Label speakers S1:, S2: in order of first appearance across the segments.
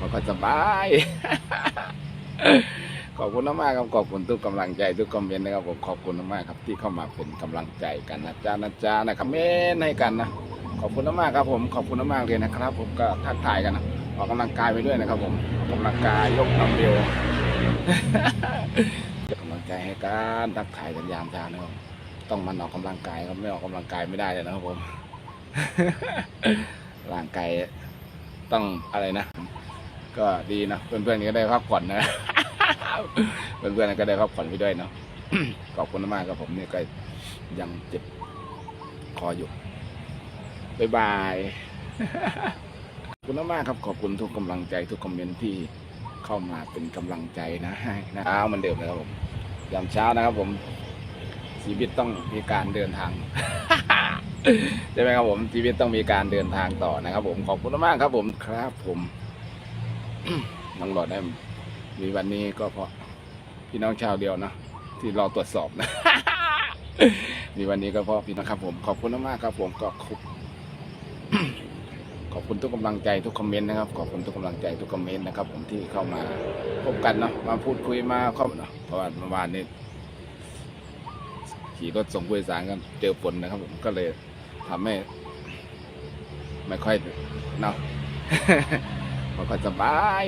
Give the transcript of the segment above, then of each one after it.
S1: มันก็สบาย ขอบคุณมากครับขอบคุณทุกกำลังใจทุกคอมเมนต์นะครับผมขอบคุณมากครับที่เข้ามาเป็นกำลังใจกันนะจ๊ะนะจ๊ะนะครับเมนต์ให้กันนะขอบคุณมากครับผมขอบคุณมากเลยนะครับ ผมก็ทักทายกันนะออกกำลังกายไปด้วยนะครับ ผมออกกำลังกายยกน้ำเบลเป็นกำลังใจให้กันทักทายกันยามเช้านะครับต้องมันออกกำลังกายครับไม่ออกกำลังกายไม่ได้เลยนะครับผมร่างกายต้องอะไรนะ ก็ดีนะเพื่อนๆก็ได้พักผ่อนนะเพื่อนๆก็ได้พักผ่อนไปด้วยเนาะขอบคุณมากครับผมเนี่ยก็ยังเจ็บคออยู่บ๊ายบายขอบคุณมากครับขอบคุณทุกกำลังใจทุกคอมเมนต์ที่เข้ามาเป็นกำลังใจนะให้นะเช้ามันเดิมนะครับผมยามเช้านะครับผมชีวิตต้องมีการเดินทางใช่ไหมครับผมชีวิตต้องมีการเดินทางต่อนะครับ ผมขอบคุณมากครับผมครับผม น้องหลอดได้มีวันนี้ก็เพราะพี่น้องชาวเดียวนะที่รอตรวจสอบนะมีวันนี้ก็เพราะพี่นะครับ ผมขอบคุณมากครับ ผมก็ขอบขอบคุณทุกกำลังใจทุกคอมเมนต์นะครับ ขอบคุณทุกกำลังใจทุกคอมเมนต์นะครับ ผมที่เข้ามาพบกันเนาะมาพูดคุยมาเข้าเนาะเพราะว่าเมื่อวานนี้ขี่รถส่งผู้โดยสารกันเจอฝนนะครับ ผมก็เลยทำให้ไม่ค่อยเนาะ มันก็สบาย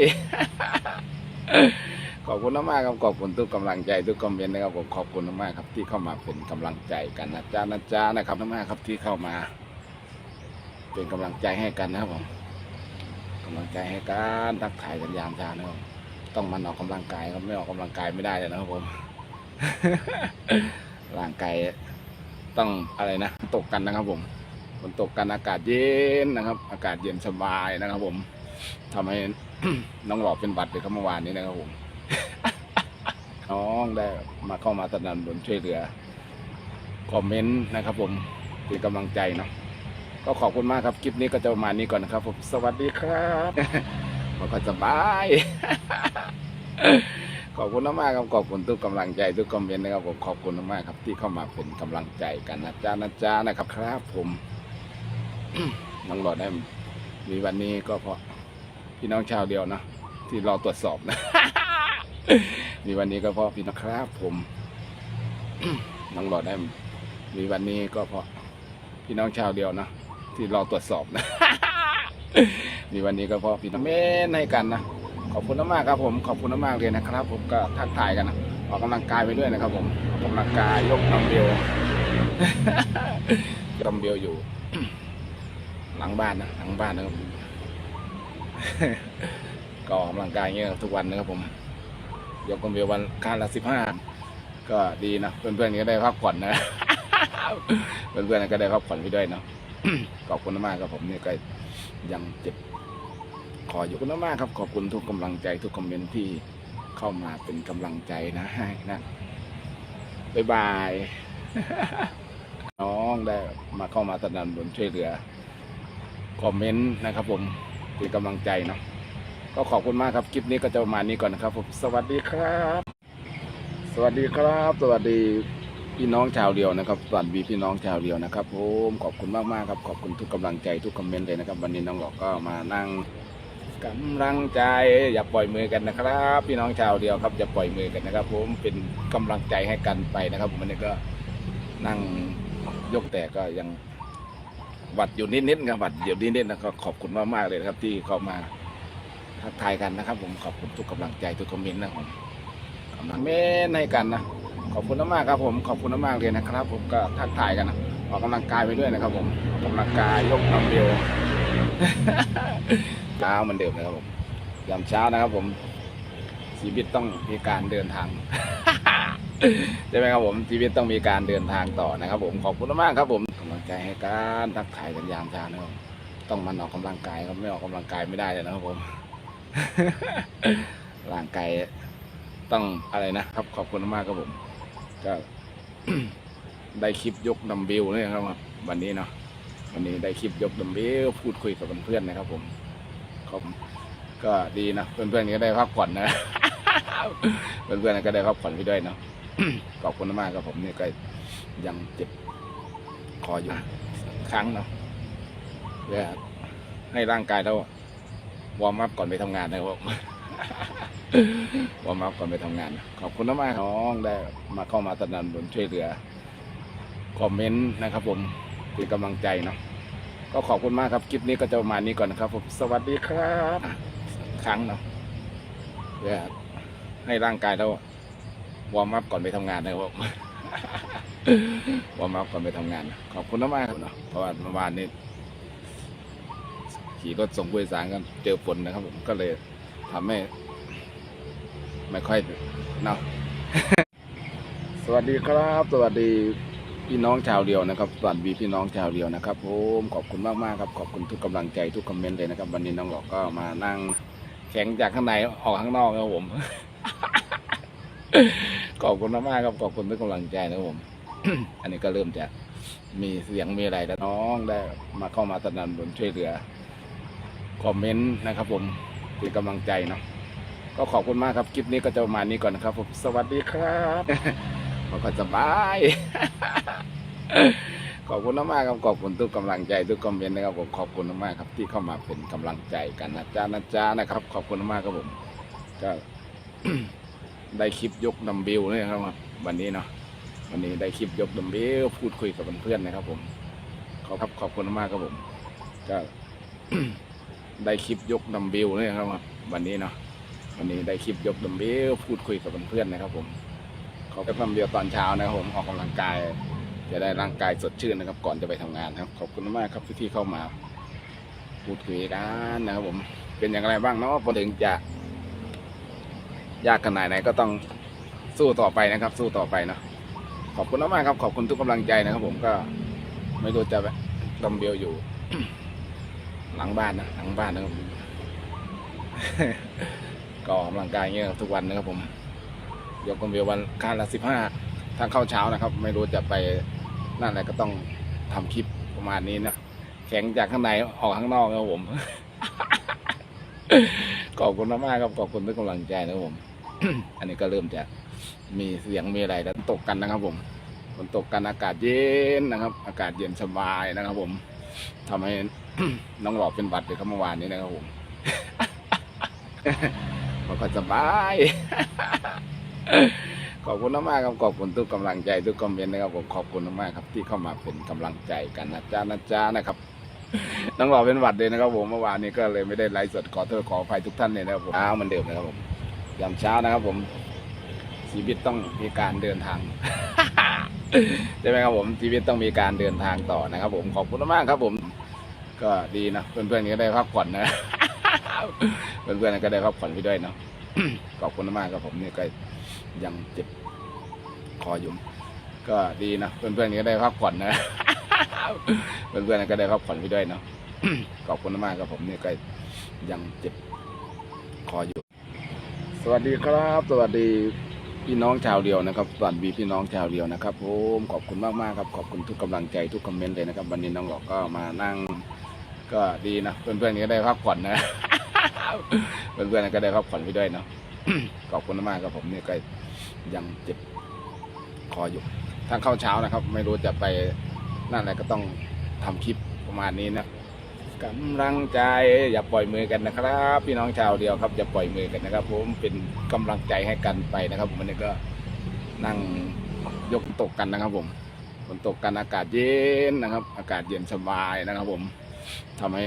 S1: ขอบคุณมากครับขอบคุณทุกกำลังใจทุกคอมเมนต์นะครับผมขอบคุณมากครับที่เข้ามาเป็นกำลังใจกันนะจ๊ะนะจ๊ะนะครับมากครับที่เข้ามา เป็นกำลังใจให้กันนะครับผมกำลังใจให้กันทักทายกันยามเช้านะครับต้องมันออกกำลังกายครับไม่ออกกำลังกายไม่ได้เลยนะครับผมร่างกายต้องอะไรนะตกกันนะครับผมฝนตกกันอากาศเย็นนะครับ อากาศเย็นสบายนะครับผม ทำให้ น้องหลอกเป็นหวัดเลยครับเมื่อวานนี้นะครับผม น้องได้มาเข้ามาสนับสนุนช่วยเหลือ คอมเมนต์นะครับ ผมเป็นกำลังใจเนาะก็ขอบคุณมากครับ คลิปนี้ก็จะประมาณนี้ก่อนนะครับ ผมสวัสดีครับมันก็สบาย ขอบคุณมากครับขอบคุณทุกกำลังใจทุกคอมเมนต์นะครับผมขอบคุณมากครับ ที่เข้ามาเป็นกำลังใจกันนะจ๊ะนะจ๊ะนะครับครับ ผมน้องหลอดได้มีวันนี้ก็เพราะ พี่น้องชาวเดียวนะที่รอตรวจสอบนะมีวันนี้ก็เพราะพี่นะครับผมน้องหลอดได้ มีวันนี้ก็เพราะพี่น้องชาวเดียวนะที่รอตรวจสอบนะมีวันนี้ก็เพราะพี่น้องเมนให้กันนะขอบคุณมากครับผมขอบคุณมากเลยนะครับ ผมก็ทักทายกันนะออกกำลังกายไปด้วยนะครับ ผมออกกำลังกายยกดัมเบลดัมเบลอยู่ หลังบ้านนะหลังบ้านนะครับ ก็ออกกำลังกายเงี้ยทุกวันนะครับผม ยกดัมเบลวันครั้งละสิบห้าก็ดีนะเพื่อนๆก็ได้พักผ่อนนะเพื่อนๆก็ได้พักผ่อนไปด้วยเนาะขอบคุณมากครับผมเนี่ยก็ยังเจ็บคออยู่คุณมากครับ ขอบคุณทุกกำลังใจทุกคอมเมนต์ที่เข้ามาเป็นกำลังใจนะให้นะบ๊ายบายน้องได้มาเข้ามาสนับสนุนช่วยเหลือคอมเมนต์นะครับผม เป็นกำลังใจเนาะก็ขอบคุณมากครับคลิปนี้ก็จะประมาณนี้ก่อนนะครับผมสวัสดีครับ สวัสดีครับ สวัสดีพี่น้องชาวเดียวนะครับสวัสดีพี่น้องชาวเดียวนะครับผมขอบคุณมากมากครับขอบคุณทุกกำลังใจทุกคอมเมนต์เลยนะครับ วันนี้น้องหลอกก็มานั่งกำลังใจอย่าปล่อยมือกันนะครับ พี่น้องชาวเดียวครับอย่าปล่อยมือกันนะครับ ผมเป็นกำลังใจให้กันไปนะครับผมวันนี้ก็นั่งยกแต่ก็ยัง หวัดอยู่นิดๆครับหวัดอยู่นิดๆนะครับขอบคุณมากมากๆเลยนะครับ ที่เข้ามาทักทายกันนะครับ ผมขอบคุณทุกกำลังใจทุกคอมเมนต์นะครับผมกำลังเมนให้กันนะขอบคุณมากๆครับผมขอบคุณมากๆเลยนะครับ ผมก็ทักทายกันนะออกกำลังกายไปด้วยนะครับ ผมออกกำลังกายยกดัมเบลเช้าเหมือนเดิมนะครับผมยามเช้านะครับ ผมชีวิตต้องมีการเดินทางใช่ไหมครับผมชีวิตต้องมีการเดินทางต่อนะครับ ผมขอบคุณมากครับผม ลังใจให้การทักทายกันยามเช้านะครับต้องมันออกกำลังกายครับไม่ออกกำลังกายไม่ได้เลยนะครับผมร่างกายต้องอะไรนะครับ ขอบคุณมากครับผม ก็ได้คลิปยกดัมเบลเนี่ยครับ วันนี้เนาะวันนี้ได้คลิปยกดัมเบลพูดคุยกับเพื่อนๆนะครับ ผมครับก็ดีนะเพื่อนๆก็ได้พักผ่อนนะเพื่อนๆก็ได้พักผ่อนไปด้วยเนาะขอบคุณมากครับผมเนี่ยก็ยังเจ็บ คออยู่ครั้งเนาะเพื่อให้ร่างกายเราวอร์มอัพก่อนไปทำงานนะครับผมวอร์มอัพก่อนไปทำงาน ขอบคุณมากๆน้องได้มาเข้ามาสนับสนุนช่วยเหลือ คอมเมนต์นะครับผมเป็นกำลังใจเนาะก็ขอบคุณมากครับคลิปนี้ก็จะประมาณนี้ก่อนนะครับผมสวัสดีครับครั้งเนาะเพื่อให้ร่างกายเราวอร์มอัพก่อนไปทำงานนะครับผม วอร์มอัพก่อนไปทำงาน ขอบคุณมากๆครับเนาะเพราะว่าเมื่อวานนี้ขี่รถส่งผู้โดยสารกันเจอฝนนะครับผมก็เลยทำให้ ไม่ค่อยเนาะสวัสดีครับ สวัสดีพี่น้องชาวเดียวนะครับสวัสดีพี่น้องชาวเดียวนะครับผมขอบคุณมากมากครับ ขอบคุณทุกกำลังใจทุกคอมเมนต์เลยนะครับ วันนี้น้องหลอกก็มานั่งแข็งจากข้างในออกข้างนอกครับผมขอบคุณมากมากครับขอบคุณทุกกำลังใจนะครับผม อันนี้ก็เริ่มจะมีเสียงมีอะไรแล้วน้องได้มาเข้ามาสนับสนุนช่วยเหลือคอมเมนต์นะครับ ผมเป็นกำลังใจเนาะก็ขอบคุณมากครับคลิปนี้ก็จะประมาณนี้ก่อนนะครับผมสวัสดีครับขอก็สบายขอบคุณมากครับขอบคุณทุกกำลังใจทุกคอมเมนต์นะครับผมขอบคุณมากครับ ที่เข้ามาเป็นกำลังใจกันนะจ๊ะนะจ๊ะนะครับ ขอบคุณมากครับผมก็ได้คลิปยกดัมเบลเนี่ยครับวันนี้เนาะ วันนี้ได้คลิปยกดัมเบลพูดคุยกับเพื่อนๆนะครับ ผมขอบครับขอบคุณมากครับผมก็ได้คลิปยกดัมเบลเนี่ยครับ วันนี้เนาะวันนี้ได้คลิปยกดัมเบลพูดคุยกับเพื่อนๆนะครับ ผมขอแค่ดัมเบลตอนเช้านะครับผมออกกำลังกาย จะได้ร่างกายสดชื่นนะครับ ก่อนจะไปทำงานครับ ขอบคุณมากครับที่เข้ามา พูดคุยกันนะครับ ผมเป็นอย่างไรบ้างเนาะพอถึงจะยากขนาดไหนก็ต้องสู้ต่อไปนะครับ สู้ต่อไปเนาะ ขอบคุณมากๆครับ ขอบคุณทุกกำลังใจนะครับผมก็ไม่รู้จะดัมเบลอยู่ หลังบ้านนะหลังบ้านนะครับก็ออกกำลังกายเงี้ยทุกวันนะครับผม ยกกำเบลวันคาละสิบห้าถ้าเข้าเช้านะครับ ไม่รู้จะไปนั่นอะไรก็ต้องทำคลิปประมาณนี้นะแข็งจากข้างในออกข้างนอกนะครับผมขอบคุณมากๆครับขอบคุณทุกกำลังใจนะครับผม อันนี้ก็เริ่มจะ มีเสียงมีอะไรแล้วตกกันนะครับผมฝนตกกันอากาศเย็นนะครับ อากาศเย็นสบายนะครับ ผมทำให้น้องหลอกเป็นหวัดเลยครับเมื่อวานนี้นะครับผมเขาก็สบาย ขอบคุณมากครับขอบคุณทุกกำลังใจทุกคอมเมนต์นะครับผมขอบคุณมากครับ ที่เข้ามาเป็นกำลังใจกันนะจ๊ะนะจ๊ะนะครับน้องหล่อเป็นหวัดเลยนะครับผมเมื่อวานนี้ก็เลยไม่ได้ไลฟ์สดขอโทษขออภัยทุกท่านเลยนะครับผมเช้าเหมือนเดิมนะครับผมยามเช้านะครับผม ชีวิตต้องมีการเดินทาง ใช่ไหมครับผมชีวิตต้องมีการเดินทางต่อนะครับ ผมขอบคุณมากครับ ผม ก็ดีนะเพื่อนๆก็ได้พักผ่อนนะเพื่อนๆก็ได้พักผ่อนไปด้วยเนาะขอบคุณมากครับผมนี่ก็ยังเจ็บคออยู่ก็ดีนะเพื่อนๆก็ได้พักผ่อนนะเพื่อนๆก็ได้พักผ่อนไปด้วยเนาะขอบคุณมากครับผมนี่ก็ยังเจ็บคออยู่ สวัสดีครับ สวัสดี พี่น้องชาวเดียวนะครับสวัสดีพี่น้องชาวเดียวนะครับผมขอบคุณมากมากครับขอบคุณทุกกำลังใจทุกคอมเมนต์เลยนะครับ วันนี้น้องหลอกก็มานั่ง ก็ดีนะเพื่อนๆก็ได้พักผ่อนนะเพื่อนๆก็ได้พักผ่อนไปด้วยเนาะขอบคุณมากครับผมเนี่ก็ยังเจ็บคออยู่ถ้าเข้าเช้านะครับ ไม่รู้จะไปนั่นอะไรก็ต้องทำคลิปประมาณนี้นะ กำลังใจอย่าปล่อยมือกันนะครับ พี่น้องชาวเดียวครับอย่าปล่อยมือกันนะครับ ผมเป็นกำลังใจให้กันไปนะครับ ผมวันนี้ก็นั่งยกตกกันนะครับ ผมฝนตกกันอากาศเย็นนะครับ อากาศเย็นสบายนะครับ ผมทำให้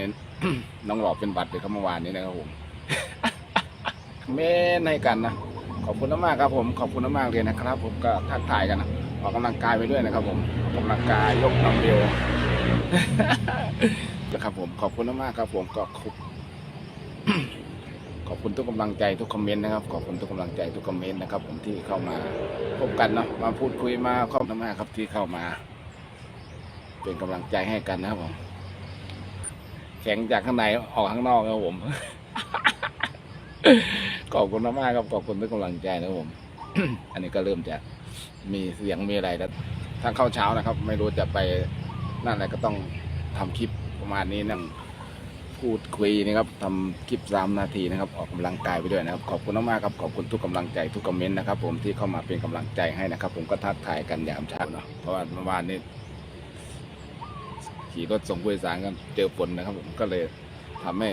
S1: น้องหลอกเป็นหวัดเลยครับเมื่อวานนี้นะครับผมเม้นให้กันนะขอบคุณมากครับผมขอบคุณมากเลยนะครับ ผมก็ทักทายกันนะออกกำลังกายไปด้วยนะครับ ผมออกกำลังกายยกดัมเบล นะครับผมขอบคุณมากครับ ผมก็ขอบขอบคุณทุกกำลังใจทุกคอมเมนต์นะครับ ขอบคุณทุกกำลังใจทุกคอมเมนต์นะครับ ผมที่เข้ามาพบกันเนาะมาพูดคุยมาขอบคุณมากครับที่เข้ามา เป็นกำลังใจให้กันนะครับผมแข็งจากข้างในออกข้างนอกนะครับผมขอบคุณมากครับขอบคุณทุกกำลังใจนะครับผม อันนี้ก็เริ่มจะมีเสียงมีอะไรแล้วถ้าเข้าเช้านะครับ ไม่รู้จะไปนั่นอะไรก็ต้องทำคลิป ประมาณนี้นั่งพูดคุยนะครับทำคลิปสามนาทีนะครับ ออกกำลังกายไปด้วยนะครับ ขอบคุณมากๆครับขอบคุณทุกกำลังใจทุกคอมเมนต์นะครับ ผมที่เข้ามาเป็นกำลังใจให้นะครับ ผมก็ทักทายกันยามเช้าเนาะเพราะว่าเมื่อวานนี้ขี่รถส่งผู้โดยสารกันเจอฝนนะครับ ผมก็เลยทำให้